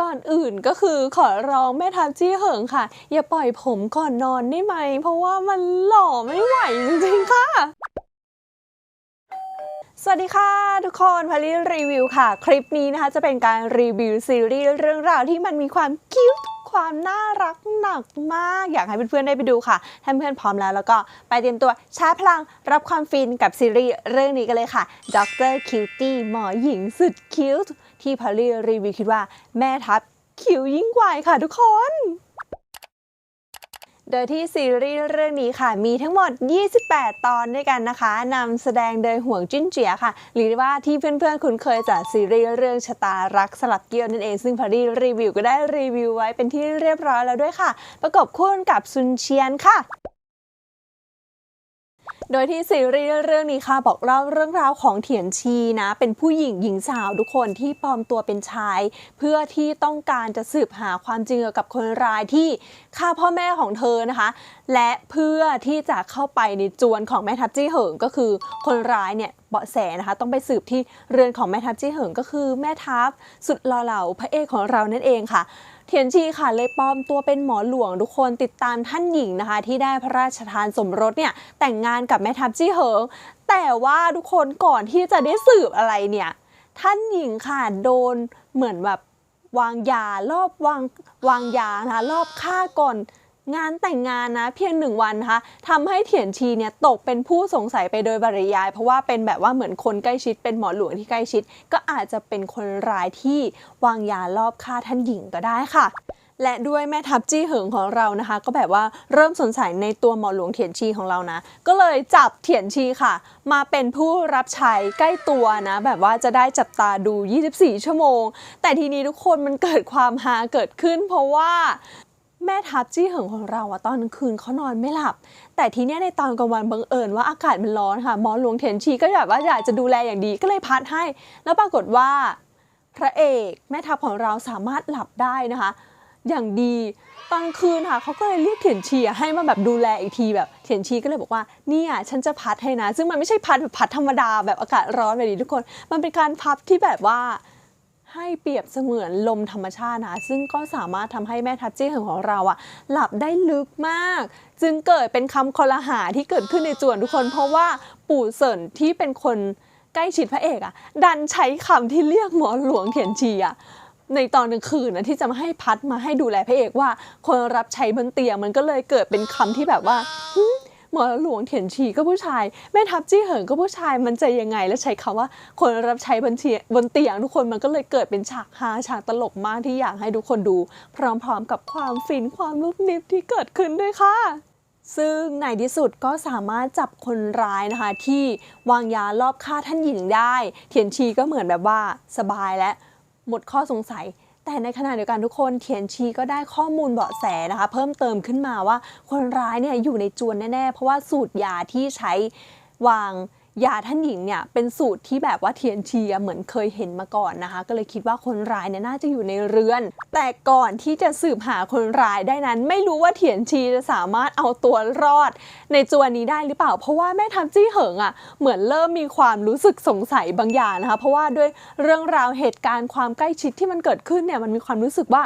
ก่อนอื่นก็คือขอร้องแม่ทัพจี้เหิงค่ะ อย่าปล่อยผมก่อนนอนได้ไหม เพราะว่ามันหล่อไม่ไหวจริงๆค่ะสวัสดีค่ะทุกคนพาริรีวิวค่ะ คลิปนี้นะคะจะเป็นการรีวิวซีรีส์เรื่องราวที่มันมีความคิ้วความน่ารักหนักมาก อยากให้เพื่อนๆได้ไปดูค่ะถ้าเพื่อนพร้อมแล้วแล้วก็ไปเตรียมตัวชาร์จพลังรับความฟินกับซีรีส์เรื่องนี้กันเลยค่ะด็อกเตอร์คิวตี้หมอหญิงสุดคิ้ว ที่พาริรีวิวคิดว่าแม่ทัพคิวยิ่งกว่าค่ะทุกคน โดยที่ซีรีส์เรื่องนี้ค่ะ มีทั้งหมด 28 ตอนด้วยกันนะคะนำแสดงโดยห่วงจิ้นเจียค่ะ หรือว่าที่เพื่อนๆ คุ้นเคยจากซีรีส์เรื่องชะตารักสลับเกี่ยวนั่นเอง ซึ่งพารีรีวิวก็ได้รีวิวไว้เป็นที่เรียบร้อยแล้วด้วยค่ะ ประกบคู่กับซุนเชียนค่ะ โดยที่ซีรีส์เรื่องนี้ค่ะบอกเล่าเรื่องราวของเถียนชีนะ เป็นผู้หญิงหญิงสาวทุกคนที่ปลอมตัวเป็นชาย เพื่อที่ต้องการจะสืบหาความจริงเกี่ยวกับคนร้ายที่ฆ่าพ่อแม่ของเธอนะคะ และเพื่อที่จะเข้าไปในจวนของแม่ทัพจี้เหิงก็คือคนร้ายเนี่ยเบาะแสนะคะต้องไปสืบที่เรือนของแม่ทัพจี้เหิงก็คือแม่ทัพสุดหล่อเหลาพระเอกของเรานั่นเองค่ะ เทียนชีค่ะเลยปลอมตัวเป็นหมอหลวงทุกคนติดตามท่านหญิงนะคะ ที่ได้พระราชทานสมรสเนี่ยแต่งงานกับแม่ทัพจี้เหิง แต่ว่าทุกคนก่อนที่จะได้สืบอะไรเนี่ยท่านหญิงค่ะโดนเหมือนแบบวางยารอบวางวางยานะคะรอบฆ่าก่อน งานแต่งงานนะเพียงหนึ่งวันนะคะทำให้เถียนชีเนี่ยตกเป็นผู้สงสัยไปโดยปริยาย เพราะว่าเป็นแบบว่าเหมือนคนใกล้ชิดเป็นหมอหลวงที่ใกล้ชิด ก็อาจจะเป็นคนร้ายที่วางยารอบฆ่าท่านหญิงก็ได้ค่ะและด้วยแม่ทัพจี้เหิงของเรานะคะ ก็แบบว่าเริ่มสนใจในตัวหมอหลวงเถียนชีของเรานะ ก็เลยจับเถียนชีค่ะ มาเป็นผู้รับใช้ใกล้ตัวนะ แบบว่าจะได้จับตาดู 24 ชั่วโมง แต่ทีนี้ทุกคนมันเกิดความฮาเกิดขึ้น เพราะว่า แม่ทัพจี้เหิงของเราอะตอนกลางคืนเขานอนไม่หลับ แต่ทีเนี้ยในตอนกลางวันบังเอิญว่าอากาศมันร้อนค่ะหมอหลวงเถียนชีก็แบบว่าอยากจะดูแลอย่างดีก็เลยพัดให้ แล้วปรากฏว่า พระเอกแม่ทัพของเราสามารถหลับได้นะคะ อย่างดีตอนคืนค่ะเขาก็เลยเรียกเถียนชีให้มาแบบดูแลอีกทีแบบเถียนชีก็เลยบอกว่าเนี่ยฉันจะพัดให้นะ ซึ่งมันไม่ใช่พัดแบบพัดธรรมดาแบบอากาศร้อนแบบนี้ทุกคน มันเป็นการพับที่แบบว่า ให้เปรียบเสมือนลมธรรมชาตินะซึ่งก็สามารถทำให้แม่ทัพจี้เหิงของเราอะหลับได้ลึกมาก จึงเกิดเป็นคำคอลหาที่เกิดขึ้นในจวนทุกคน เพราะว่าปู่เสินที่เป็นคนใกล้ชิดพระเอกอะดันใช้คำที่เรียกหมอหลวงเถียนชีอะในตอนกลางคืนนะที่จะมาให้พัดมาให้ดูแลพระเอกว่า คนรับใช้บนเตียงมันก็เลยเกิดเป็นคำที่แบบว่า หมอหลวงเถียนชีก็ผู้ชาย แม่ทัพจี้เหิงก็ผู้ชายมันจะยังไง แล้วใช้คำว่าคนรับใช้บนเตียงบนเตียงทุกคนมันก็เลยเกิดเป็นฉากฮาฉากตลกมากที่อยากให้ทุกคนดู พร้อมๆ กับความฟินความลุกนิบที่เกิดขึ้นด้วยค่ะซึ่งในที่สุดก็สามารถจับคนร้ายนะคะ ที่วางยารอบฆ่าท่านหญิงได้ เทียนชีก็เหมือนแบบว่าสบายและหมดข้อสงสัย แต่ในขณะเดียวกันทุกคนเทียนชีก็ได้ข้อมูลเบาะแสนะคะ เพิ่มเติมขึ้นมาว่าคนร้ายเนี่ยอยู่ในจวนแน่ๆ เพราะว่าสูตรยาที่ใช้วาง ยาท่านหญิงเนี่ยเป็นสูตรที่แบบว่าเทียนชีอะเหมือนเคยเห็นมาก่อนนะคะ ก็เลยคิดว่าคนร้ายเนี่ยน่าจะอยู่ในเรือน แต่ก่อนที่จะสืบหาคนร้ายได้นั้น ไม่รู้ว่าเถียนชีจะสามารถเอาตัวรอด ในจวนนี้ได้หรือเปล่า เพราะว่าแม่ทัพจี้เหิงอะเหมือนเริ่มมีความรู้สึกสงสัยบางอย่างนะคะ เพราะว่าด้วยเรื่องราวเหตุการณ์ความใกล้ชิดที่มันเกิดขึ้นเนี่ยมันมีความรู้สึกว่า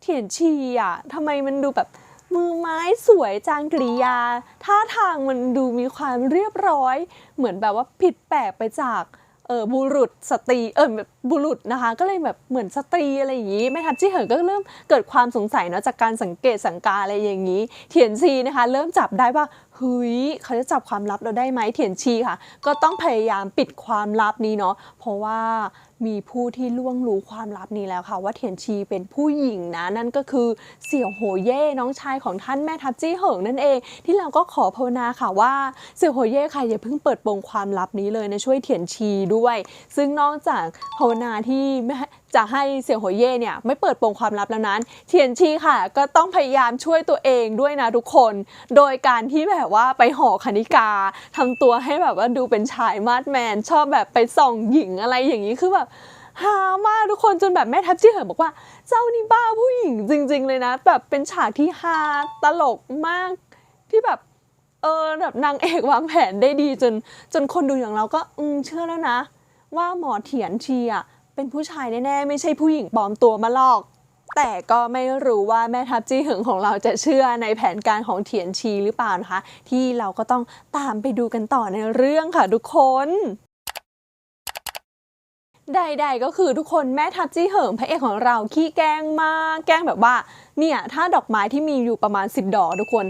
เถียนชีอะทำไมมันดูแบบ มือไม้สวยจางกริยา ท่าทางมันดูมีความเรียบร้อย เหมือนแบบว่าผิดแปลกไปจากเออบุรุษสตรีเออบุรุษนะคะ ก็เลยแบบเหมือนสตรีอะไรอย่างนี้แม่ทัพจี้เหินก็เริ่มเกิดความสงสัยเนาะจากการสังเกตสังกาอะไรอย่างนี้เถียนซีนะคะ เริ่มจับได้ว่า เฮ้ยเขาจะจับความลับเราได้ไหมเถียนชีค่ะ ก็ต้องพยายามปิดความลับนี้เนาะเพราะว่ามีผู้ที่ล่วงรู้ความลับนี้แล้วค่ะ ว่าเถียนชีเป็นผู้หญิงนะ นั่นก็คือเสี่ยวโหเย่น้องชายของท่านแม่ทัพจี้เหิงนั่นเอง ที่เราก็ขอภาวนาค่ะว่าเสี่ยวโหเย่ค่ะอย่าเพิ่งเปิดโปงความลับนี้เลยนะช่วยเถียนชีด้วย ซึ่งนอกจากภาวนาที่แม่จะให้เสี่ยวโหเย่เนี่ยไม่เปิดโปงความลับแล้วนั้น เทียนชีค่ะก็ต้องพยายามช่วยตัวเองด้วยนะทุกคน โดยการที่แบบว่าไปห่อคณิกาทำตัวให้แบบว่าดูเป็นชายมาดแมน ชอบแบบไปส่องหญิงอะไรอย่างนี้คือแบบฮามากทุกคนจนแบบแม่ทัพจี้เหินบอกว่า เจ้านี่บ้าผู้หญิงจริง ๆ เลยนะ แบบเป็นฉากที่ฮาตลกมากที่แบบเออแบบนางเอกวางแผนได้ดีจน จนคนดูอย่างเราก็อืมเชื่อแล้วนะ ว่าหมอเถียนชีอะ เป็นผู้ชายแน่ๆ ไม่ใช่ผู้หญิงปลอมตัวมาหลอก แต่ก็ไม่รู้ว่าแม่ทัพจี้หึงของเราจะเชื่อในแผนการของเถียนชีหรือเปล่านะคะ ที่เราก็ต้องตามไปดูกันต่อในเรื่องค่ะทุกคนใดๆก็คือทุกคนแม่ทัพจี้เหิงพระเอกของเราขี้แกล้งมาก แกล้งแบบว่าเนี่ยถ้าดอกไม้ที่มีอยู่ประมาณ 10 ดอกทุกคน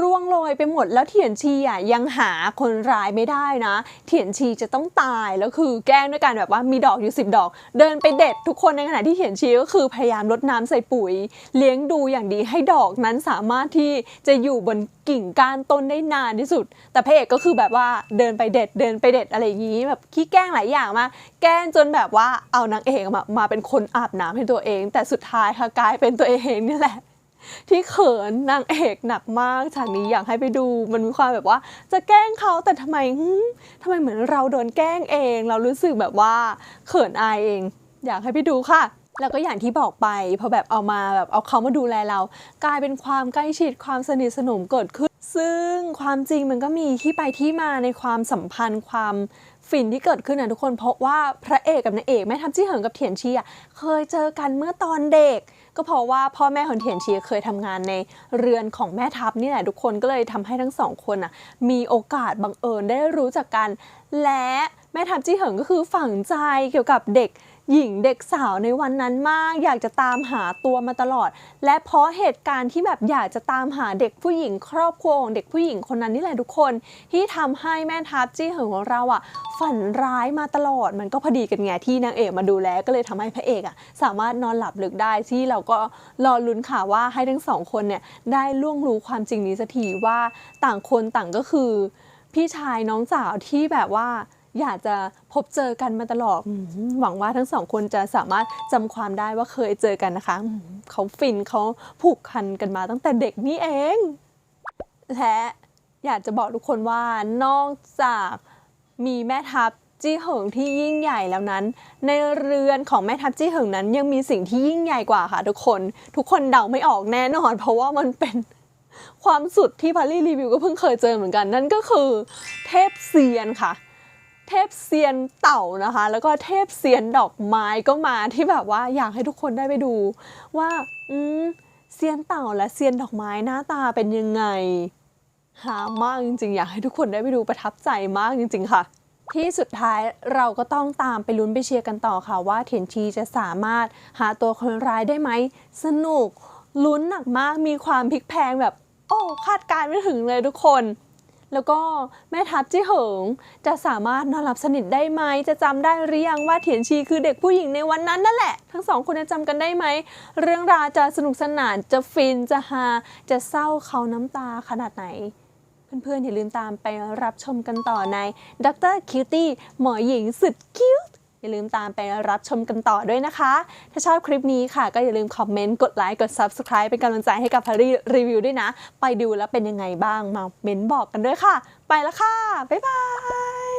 ร่วงโรยไปหมดแล้วเถียนชีอะยังหาคนร้ายไม่ได้นะ เถียนชีจะต้องตายแล้วคือแกล้งด้วยการแบบว่ามีดอกอยู่ 10 ดอก เดินไปเด็ดทุกคนในขณะที่เถียนชีก็คือพยายามรดน้ำใส่ปุ๋ย เลี้ยงดูอย่างดีให้ดอกนั้นสามารถที่จะอยู่บนกิ่งก้านต้นได้นานที่สุด แต่พระเอกก็คือแบบว่าเดินไปเด็ดเดินไปเด็ดอะไรอย่างนี้แบบขี้แกล้งหลายอย่างมาแกล้งจนแบบว่าเอานางเอกมามาเป็นคนอาบน้ำให้ตัวเอง แต่สุดท้ายค่ะกลายเป็นตัวเองนี่แหละ ที่เขินนางเอกหนักมากฉากนี้อยากให้ไปดูมันมีความแบบว่า จะแกล้งเขาแต่ทำไมหึทำไมเหมือนเราโดนแกล้งเอง เรารู้สึกแบบว่าเขินอายเอง อยากให้ไปดูค่ะแล้วก็อย่างที่บอกไปพอแบบเอามาแบบเอาเขามาดูแลเรา กลายเป็นความใกล้ชิดความสนิทสนมเกิดขึ้น ซึ่งความจริงมันก็มีที่ไปที่มาในความสัมพันธ์ความฟินที่เกิดขึ้นนะทุกคนเพราะว่าพระเอกกับนางเอกแม่ทัพจี้เหิงกับเถียนชีอะเคยเจอกันเมื่อตอนเด็ก ก็เพราะว่าพ่อแม่ของเถียนชีเคยทำงานในเรือนของแม่ทัพนี่แหละทุกคนก็เลยทำให้ทั้งสองคนอะมีโอกาสบังเอิญได้รู้จักกัน และแม่ทัพจี้เหิงก็คือฝังใจเกี่ยวกับเด็ก หญิงเด็กสาวในวันนั้นมาก อยากจะตามหาตัวมาตลอด และเพราะเหตุการณ์ที่แบบอยากจะตามหาเด็กผู้หญิง ครอบครัวของเด็กผู้หญิงคนนั้นนี่แหละทุกคน ที่ทำให้แม่ทัพจี้เหิงของเราอะฝันร้ายมาตลอดมันก็พอดีกันไงที่นางเอกมาดูแลก็เลยทำให้พระเอกอะสามารถนอนหลับลึกได้ที่เราก็รอลุ้นค่ะว่าให้ทั้งสองคนเนี่ยได้ล่วงรู้ความจริงนี้สักทีว่าต่างคนต่างก็คือ พี่ชายน้องสาวที่แบบว่า อยากจะพบเจอกันมาตลอดอืมหวังว่าทั้งสองคนจะสามารถจำความได้ว่าเคยเจอกันนะคะอืมเขาฟินเขาผูกพันกันมาตั้งแต่เด็กนี่เอง และอยากจะบอกทุกคนว่านอกจากมีแม่ทัพจี้เหิงที่ยิ่งใหญ่แล้วนั้น ในเรือนของแม่ทัพจี้เหิงนั้น ยังมีสิ่งที่ยิ่งใหญ่กว่าค่ะ ทุกคนทุกคนเดาไม่ออกแน่นอน เพราะว่ามันเป็นความสุดที่พารี่รีวิวก็เพิ่งเคยเจอเหมือนกัน นั่นก็คือเทพเซียนค่ะ เทพเซียนเต่านะคะ แล้วก็เทพเซียนดอกไม้ก็มาที่แบบว่าอยากให้ทุกคนได้ไปดูว่าอืมเซียนเต่าและเซียนดอกไม้หน้าตาเป็นยังไงหามากจริงๆ อยากให้ทุกคนได้ไปดูประทับใจมากจริง ๆ ค่ะ ที่สุดท้ายเราก็ต้องตามไปลุ้นไปเชียร์กันต่อค่ะ ว่าเทียนชีจะสามารถหาตัวคนร้ายได้ไหม สนุกลุ้นหนักมากมีความพลิกแพลงแบบ โอ้ คาดการไม่ถึงเลยทุกคน แล้วก็แม่ทัพจี้เหิง จะสามารถนอนหลับสนิทได้ไหม จะจำได้หรือยังว่าเถียนชีคือเด็กผู้หญิงในวันนั้นนั่นแหละ ทั้งสองคนจะจำกันได้ไหม เรื่องราวจะสนุกสนานจะฟินจะฮาจะเศร้าเขาน้ำตาขนาดไหน เพื่อนๆอย่าลืมตามไปรับชมกันต่อในดรคิวตี้หมอหญิงสุดคิว อย่าลืมตามไปรับชมกันต่อด้วยนะคะ ถ้าชอบคลิปนี้ค่ะ ก็อย่าลืมคอมเมนต์ กดไลค์ กด Subscribe เป็นกำลังใจให้กับพารีรีวิวด้วยนะ ไปดูแล้วเป็นยังไงบ้าง มาเม้นบอกกันด้วยค่ะ ไปแล้วค่ะ บ๊ายบาย